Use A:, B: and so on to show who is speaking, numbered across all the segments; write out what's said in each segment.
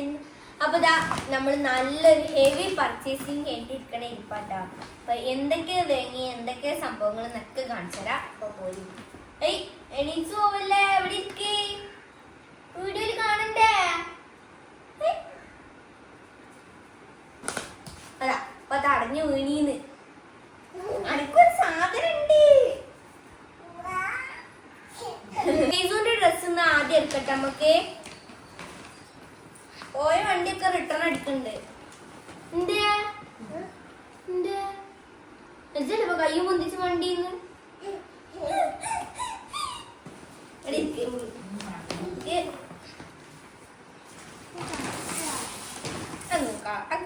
A: എന്ന്. അപ്പൊ ദാ നമ്മൾ നല്ലൊരു ഹെവി പർച്ചേസിങ് കേട്ടിരിക്കണ ഇരിപ്പാട്ടാ അപ്പൊ എന്തൊക്കെ വേങ്ങി എന്തൊക്കെ സംഭവങ്ങൾ എന്നൊക്കെ കാണിച്ചരാ അപ്പൊ പോയി. ഏയ് എണീച്ചു പോവല്ലേ എവിടെ ഇരിക്കേ വീഡിയോയിൽ കാണണ്ടേ. അതാ അപ്പൊ അത് അടഞ്ഞു വീണീന്ന്. അനക്കൊരു സാധനം ഉണ്ട് ഫേസുവിന്റെ ഡ്രസ് ഒന്ന് ആദ്യം എടുക്കട്ടെ നമുക്ക്. പോയ വണ്ടിയൊക്കെ റിട്ടേൺ എടുക്കുന്നുണ്ട് എന്തേ എന്തേ വണ്ടി കൈ പൊന്തിച്ച് വണ്ടിന്ന്?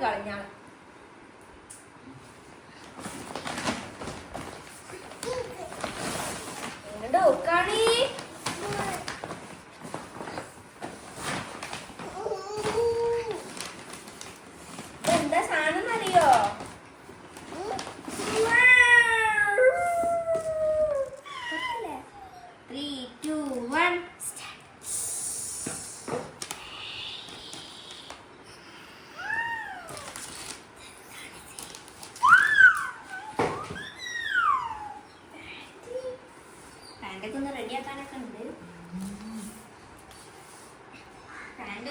A: കളഞ്ഞാളെ എങ്ങോട്ട് നോക്കാണീ എന്താ സാധനം അറിയോ ത്രീ ടു വൺ പാന്റൊക്കെ ഒന്ന് റെഡിയാക്കാനൊക്കെ ഉണ്ട് പാന്റ്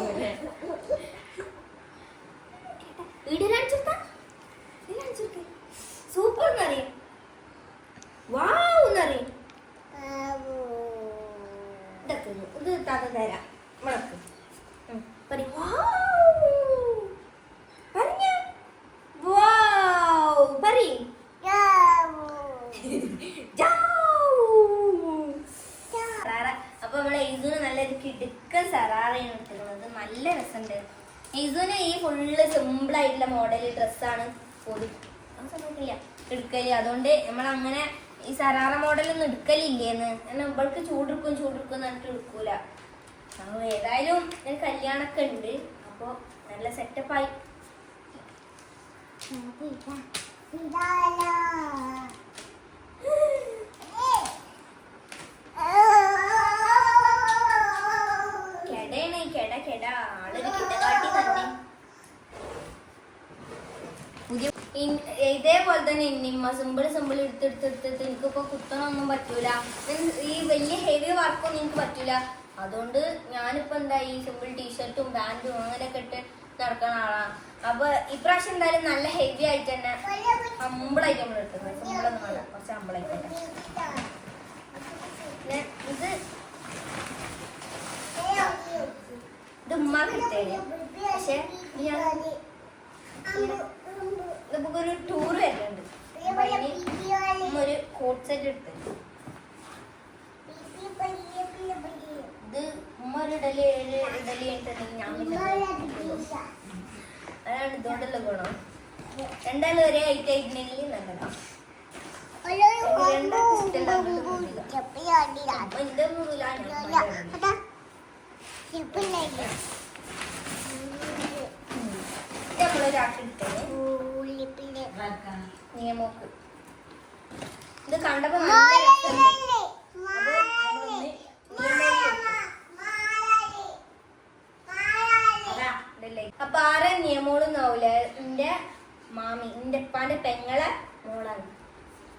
A: നമ്മൾ അങ്ങനെ ഈ സറാറ മോഡലൊന്നും എടുക്കലില്ലേന്ന്. കാരണം ഇവൾക്ക് ചൂടെടുക്കും ചൂടെടുക്കും എന്നിട്ട് എടുക്കൂല. അപ്പൊ ഏതായാലും ഞാൻ കല്യാണൊക്കെ ഉണ്ട്. അപ്പൊ നല്ല സെറ്റപ്പായി കെടയാണ് കെട കെട. ആളൊരു കിടകാട്ടി തന്നെ പുതിയ ഇൻ- ഇതേപോലെ തന്നെ നിമ്മ സിമ്പിൾ സിമ്പിൾ എടുത്തെടുത്തെടുത്ത് എനിക്കിപ്പോ കുത്തണൊന്നും പറ്റൂല. ഈ വലിയ ഹെവി വർക്കൊന്നും എനിക്ക് പറ്റൂല. അതുകൊണ്ട് ഞാനിപ്പോ എന്താ ഈ സിമ്പിൾ ടീഷർട്ടും പാന്റും അങ്ങനെയൊക്കെ ഇട്ട് നടക്കുന്ന ആളാണ് അപ്പൊ ഇപ്രാവശ്യം എന്തായാലും നല്ല ഹെവി ആയിട്ട് തന്നെ ഹമ്പിളായിട്ട് നമ്മൾ എടുക്കുന്നത് സിമ്പിളൊന്നും വേണ്ട കുറച്ച് ഹമ്പിളായിട്ട് തന്നെ പിന്നെ ഇത് ഇത് ഉമ്മാക്ക് എടുത്തേന് പക്ഷെ ഞാൻ നമുക്കൊരു ടൂർ വരുന്നുണ്ട് അപ്പൊ അതിന് ഉമ്മ ഒരു കോട്ട് സെറ്റ് എടുത്ത് ഇത് ഉമ്മ ഒരു ഇഡലി ഞാൻ അതാണ് ഇതുകൊണ്ടുള്ള ഗുണം. രണ്ടാളും ഐറ്റം ആയിട്ടുണ്ടെങ്കിൽ നല്ലതാ ഇത് കണ്ടപ്പോ നല്ല രസമുണ്ട്. അത് നമ്മളൊന്ന് നിയമോക്ക് എടുത്തു. അതാ, ഇതല്ലേ. അപ്പൊ ആരെ നിയമോളും നോവില്ല എന്റെ മാമി എന്റെ ഉപ്പാന്റെ പെങ്ങളെ മോളാണ്.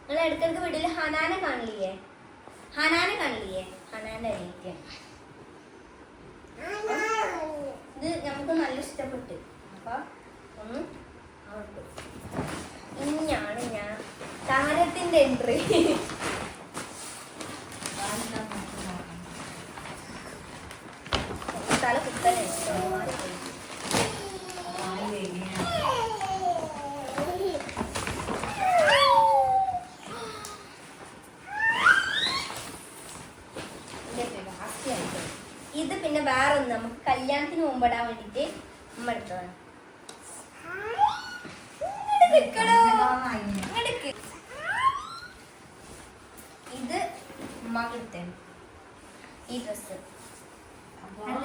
A: നിങ്ങൾ ഇടയ്ക്കിടയ്ക്ക് വീട്ടിൽ ഹനാനെ കാണില്ലേ? ഹനാനെ കാണില്ലേ? ഹനാന്റെ അനിയത്തിയാണ് ഇത് നമുക്ക് നല്ല ഇഷ്ടപ്പെട്ടു. അപ്പൊ ഒന്ന് അവർക്ക്. ഇനിയാണ് ഞാൻ താരത്തിന്റെ എൻട്രി തല കുത്തനെ ഇത് പിന്നെ വേറെ ഒന്ന് നമുക്ക് കല്യാണത്തിന് മുമ്പിടാൻ വേണ്ടിട്ട് ഉമ്മ എടുത്തതാണ് നിക്കടോ. ഇങ്ങോട്ട് ഇത് ഉമ്മാക്ക് എടുത്തേണ് ഈ ഡ്രസ് നല്ല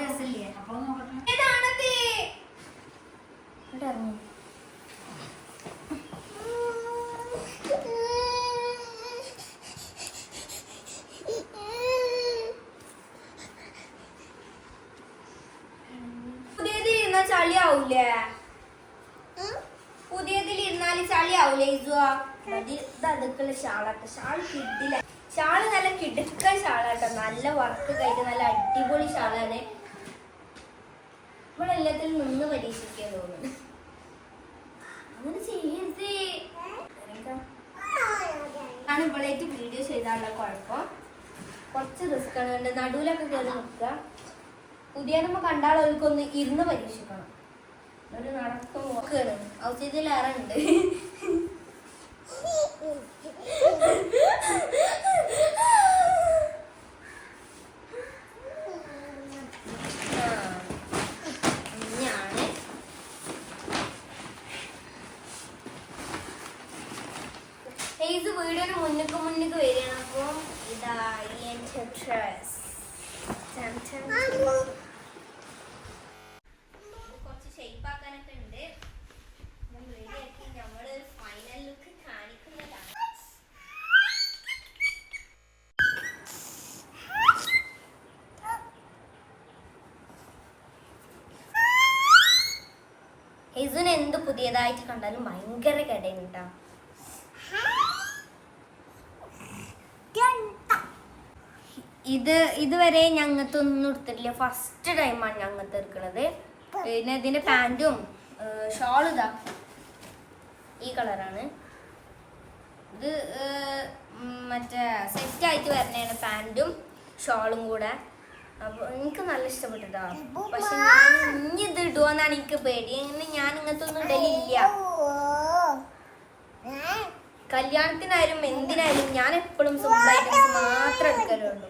A: ഇറങ്ങ്. ഇരുന്ന ചളിയാവൂലേ പുതിയതിൽ ഇരുന്നാൽ ചളിയാവൂലേ ഇതുവാ ഇത് അതുക്കുള്ള ഷാളാട്ട ഷാൾ കിട്ടില്ല. ഷാൾ നല്ല കിടുക്ക ഷാളാട്ടോ നല്ല വർക്ക് കഴിഞ്ഞ നല്ല അടിപൊളി ഷാളാണ് നമ്മളെല്ലാത്തിലും നിന്ന് പരീക്ഷിക്കാൻ തോന്നുന്നു. അങ്ങനെ ചെയ്യരുത്. ആണ് ഇവളേറ്റ് വീഡിയോ ചെയ്താലുള്ള കുഴപ്പം. കുറച്ച് റിസ്ക് ആണ്. കണ്ട് നടുവിലൊക്കെ കയറി നിൽക്കുക. പുതിയ നമ്മ അവർക്കൊന്ന് ഇരുന്ന് പരീക്ഷിക്കണം. ഒരു നടക്കം നോക്കുകയാണ് ഔഷധത്തിലേറെ ഉണ്ട് ഞാൻ ഇത് വീടിന് മുന്നിക്ക് മുന്നിക്ക് വരികയാണ്. അപ്പോൾ ഇതാ എന്റെ ഡ്രസ് കുറച്ച് ഷേപ്പ് ആക്കാനൊക്കെ ഉണ്ട്. റെഡിയാക്കി നമ്മൾ ഫൈനൽ ലുക്ക് കാണിക്കുന്നതാണ്. ഹിസുന് എന്ത് പുതിയതായിട്ട് കണ്ടാലും ഭയങ്കര കടയും കേട്ടോ ഇത് ഇതുവരെ ഞങ്ങൾക്കൊന്നും ഒന്നും എടുത്തിട്ടില്ല ഫസ്റ്റ് ടൈമാണ് ഞങ്ങൾക്ക് എടുക്കുന്നത് പിന്നെ ഇതിന്റെ പാന്റും ഷോൾ ഇതാ. ഈ കളറാണ് ഇത് മറ്റേ സെറ്റ് ആയിട്ട് വരണേണ് പാന്റും ഷോളും കൂടെ. അപ്പൊ എനിക്ക് നല്ല ഇഷ്ടപ്പെട്ടിട്ടാ. പക്ഷെ ഞാൻ ഇനി ഇത് ഇടുവെന്നാണ് എനിക്ക് പേടി. ഇങ്ങനെ ഞാൻ ഇങ്ങനത്തെ ഒന്നും ഇടലില്ല കല്യാണത്തിനായാലും എന്തിനായാലും ഞാൻ എപ്പോഴും സിമ്പിൾ ഐറ്റംസ് മാത്രം എടുക്കലുള്ളൂ.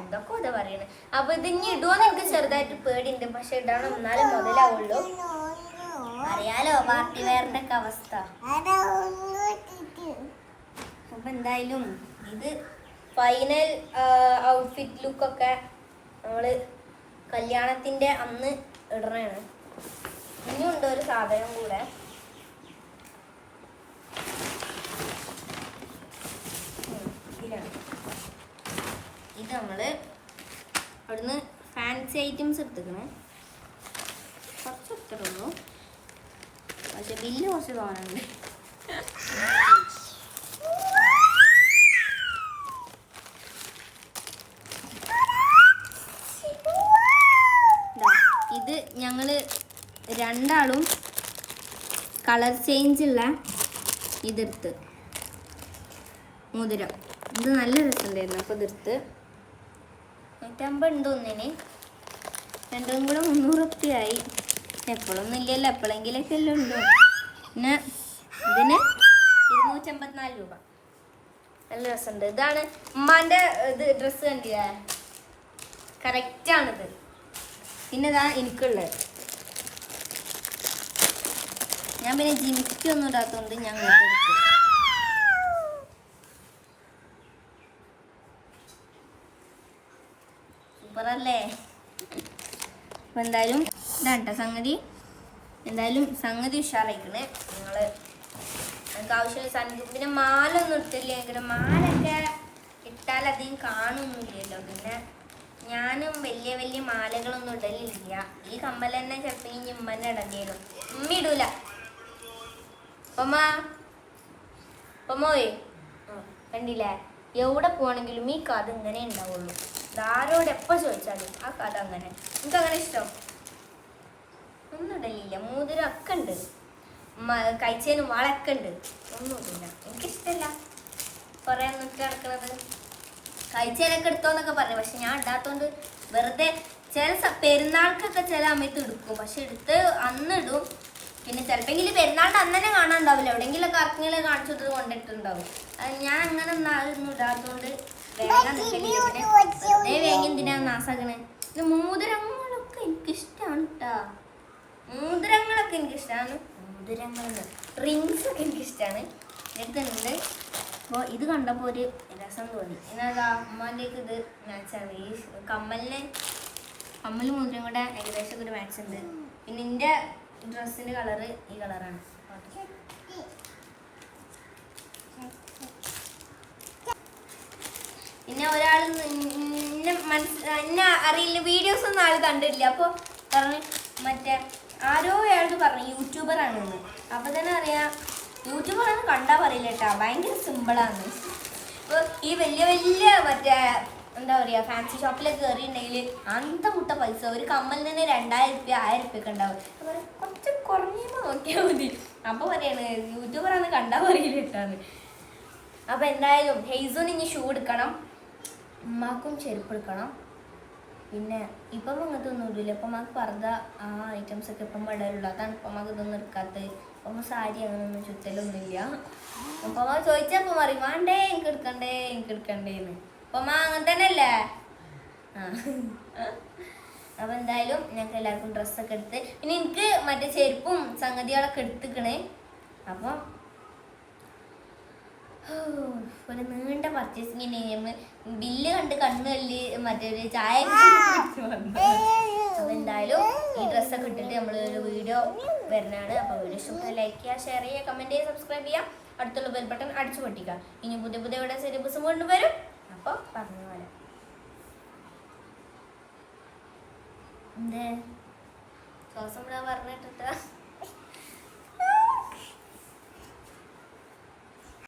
A: എന്തൊക്കെ ഇതാ പറയണേ? അപ്പൊ ഇത് ഇനി ഇടുവോന്ന് എനിക്ക് ചെറുതായിട്ട് പേടിയുണ്ട്. പക്ഷെ ഇടണം എന്നാലും മുതലാവുള്ളൂ. അറിയാലോ പാർട്ടി വെയറിന്റെ ഒക്കെ അവസ്ഥ. അപ്പൊ എന്തായാലും ഇത് ഫൈനൽ ഔട്ട്ഫിറ്റ് ലുക്കൊക്കെ നമ്മൾ കല്യാണത്തിന്റെ അന്ന് ഇടണേണ്. ഇനിയുണ്ട് ഒരു സാധനം കൂടെ. ഇത് നമ്മൾ അവിടുന്ന് ഫാൻസി ഐറ്റംസ് എടുത്തേക്കണേ കുറച്ച് എടുത്തിട്ടുള്ളൂ പക്ഷെ ബില്ല് കുറച്ച് തോന്നുന്നുണ്ട് ഇത് ഞങ്ങൾ രണ്ടാളും കളർ ചേഞ്ച് ഉള്ള ഇതെടുത്ത്. മോതിരം. ഇത് നല്ല രസമുണ്ടായിരുന്നു. അപ്പോൾ ഇതെടുത്ത് നൂറ്റമ്പത് ഉണ്ട് ഒന്നിന് രണ്ടും കൂടെ മുന്നൂറ് റുപ്യായി എപ്പോഴൊന്നും ഇല്ലല്ലോ എപ്പോഴെങ്കിലൊക്കെ എല്ലാം ഉണ്ടോ പിന്നെ ഇതിന് ഇരുന്നൂറ്റമ്പത്തിനാല് രൂപ. നല്ല രസമുണ്ട്. ഇതാണ് ഉമ്മാന്റെ ഇത് ഡ്രസ്സ് കണ്ടില്ലേ? കറക്റ്റാണിത്. പിന്നെ ഇതാ എനിക്കുള്ളത്. ഞാൻ പിന്നെ ജിമിക്കൊന്നും ഇടാത്തതുകൊണ്ട് ഞാൻ ഇങ്ങോട്ട് എടുത്തു സൂപ്പറല്ലേ? അപ്പൊ എന്തായാലും ഇതാണ് സംഗതി. എന്തായാലും സംഗതി ഉഷാറായിക്കണേ. നിങ്ങൾ നിങ്ങൾക്ക് ആവശ്യമുള്ള സാധനം പിന്നെ മാല ഒന്നും എങ്കിലും മാലൊക്കെ ഇട്ടാൽ അധികം കാണുന്നില്ലല്ലോ. പിന്നെ ഞാനും വലിയ വലിയ മാലകളൊന്നും ഇടലില്ല. ഈ കമ്മൽ തന്നെ ചിലപ്പോൾ ഈ ഞുമ്മന്നെ ഇടേണ്ടി ഇടൂല. കണ്ടില്ലേ? എവിടെ പോകണമെങ്കിലും ഈ കഥ ഇങ്ങനെ ഉണ്ടാവുള്ളൂ. ഇതാരോട് എപ്പോൾ ചോദിച്ചാലും ആ കഥ അങ്ങനെ. എനിക്ക് അങ്ങനെ ഇഷ്ടം? ഒന്നും ഇടലില്ല. മൂതിരം ഒക്കെ ഉണ്ട്. കഴിച്ചതിന് വളക്കെ ഉണ്ട്. ഒന്നും ഇടില്ല എനിക്കിഷ്ടല്ല. കുറേ നിന്നിട്ട് കിടക്കണത് കഴിച്ചതിനൊക്കെ എടുത്തോന്നൊക്കെ പറഞ്ഞു. പക്ഷെ ഞാൻ ഇടാത്തോണ്ട് വെറുതെ ചില പെരുന്നാൾക്കൊക്കെ ചില സമയത്ത് എടുക്കും. പക്ഷെ എടുത്ത് അന്ന് ഇടും. പിന്നെ ചിലപ്പെങ്കിൽ പെരുന്നാളിന്റെ അന്ന് തന്നെ കാണാണ്ടാവില്ല എവിടെയെങ്കിലും ആർക്കെങ്കിലും കാണിച്ചത് കൊണ്ടിട്ടുണ്ടാവും. ഞാൻ അങ്ങനെ ഒന്നും ഇടാത്തോണ്ട് വേഗം വേഗം എന്തിനാ നാസാക്കണേ? മോതിരങ്ങളൊക്കെ എനിക്കിഷ്ടമാണ് കേട്ടാ മോതിരങ്ങളൊക്കെ എനിക്കിഷ്ടമാണ് മോതിരങ്ങൾ റിങ്സ് ഒക്കെ എനിക്ക് ഇഷ്ടമാണ് എടുത്തുണ്ട് അപ്പോൾ ഇത് കണ്ടപ്പോൾ ഒരു രസം തോന്നി. എന്നാ അമ്മേക്ക് ഇത് മാച്ചാണ്. ഈ കമ്മലിന് കമ്മൽ മോതിരം കൂടെ ഏകദേശം ഒരു മാച്ച് ഉണ്ട് പിന്നെ എന്റെ ഡ്രസ്സിന്റെ കളറ് ഈ കളറാണ്. പിന്നെ ഒരാൾ എന്നെ എന്നെ അറിയില്ല വീഡിയോസ് ഒന്നും ആൾ കണ്ടിട്ടില്ല. അപ്പോൾ പറഞ്ഞു മറ്റേ ആരോ അയാൾക്ക് പറഞ്ഞു യൂട്യൂബറാണെന്ന് അപ്പോൾ തന്നെ അറിയാം യൂട്യൂബറാണെന്ന് കണ്ടാൽ പറയില്ല കേട്ടോ. ഭയങ്കര സിമ്പിളാണ് അപ്പോൾ ഈ വലിയ വലിയ മറ്റേ എന്താ പറയുക ഫാൻസി ഷോപ്പിലൊക്കെ കയറിയിട്ടുണ്ടെങ്കിൽ അന്ത മുട്ട പൈസ ഒരു കമ്മലിന് തന്നെ രണ്ടായിരം റുപ്യ ആയിരം റുപ്യ ഉണ്ടാവും. അപ്പോൾ കുറച്ച് കുറഞ്ഞപ്പോൾ നോക്കിയാൽ മതി. അപ്പോൾ പറയാണ് യൂട്യൂബറാണ് കണ്ടാൽ പറയില്ല കേട്ടാന്ന്. അപ്പോൾ എന്തായാലും ഹെയ്സോൺ ഇനി ഷൂ എടുക്കണം. ഉമ്മാക്കും ചെരുപ്പ് എടുക്കണം പിന്നെ ഇപ്പം അങ്ങനത്തെ ഒന്നും ഇടില്ല ഇപ്പം നമുക്ക് പർദ്ദ ആ ഐറ്റംസ് ഒക്കെ ഇപ്പം ഇടലുള്ളൂ അതാണ് ഇപ്പം നമുക്ക് ഇതൊന്നും എടുക്കാത്തത്. ഇപ്പം സാരി അങ്ങനെയൊന്നും ചുറ്റലൊന്നുമില്ല. അപ്പം മാ ചോദിച്ചപ്പം പറയും വേണ്ടേ എനിക്ക് എടുക്കണ്ടേ എനിക്ക് എടുക്കണ്ടേന്ന് അപ്പം മാ അങ്ങനെ തന്നെ അല്ലേ ആ. അപ്പം എന്തായാലും ഞങ്ങൾക്ക് എല്ലാവർക്കും ഡ്രസ്സൊക്കെ എടുത്ത് പിന്നെ എനിക്ക് മറ്റേ ചെരുപ്പും സംഗതികളൊക്കെ എടുത്തിക്കണേ. അപ്പം ഒരു നീണ്ട പർച്ചേസിങ് നമ്മൾ ബില്ല് കണ്ട് കണ്ണു മറ്റൊരു ചായ. അപ്പൊ എന്തായാലും ഈ ഡ്രസ്സൊക്കെ ഇട്ടിട്ട് നമ്മൾ ഒരു വീഡിയോ വരുന്നതാണ് അപ്പോൾ വീഡിയോ ഇഷ്ടപ്പെട്ട ലൈക്ക് ചെയ്യുക ഷെയർ ചെയ്യുക കമന്റ് ചെയ്യുക സബ്സ്ക്രൈബ് ചെയ്യുക. അടുത്തുള്ള ബെൽ ബട്ടൺ അടിച്ചു പൊട്ടിക്കുക. ഇനി പുതിയ പുതിയ ഇവിടെ സിലബസ് കൊണ്ടുവരും അപ്പോൾ പറഞ്ഞു പോലെ എന്തേ? ശ്വാസം പറഞ്ഞിട്ടിട്ട്.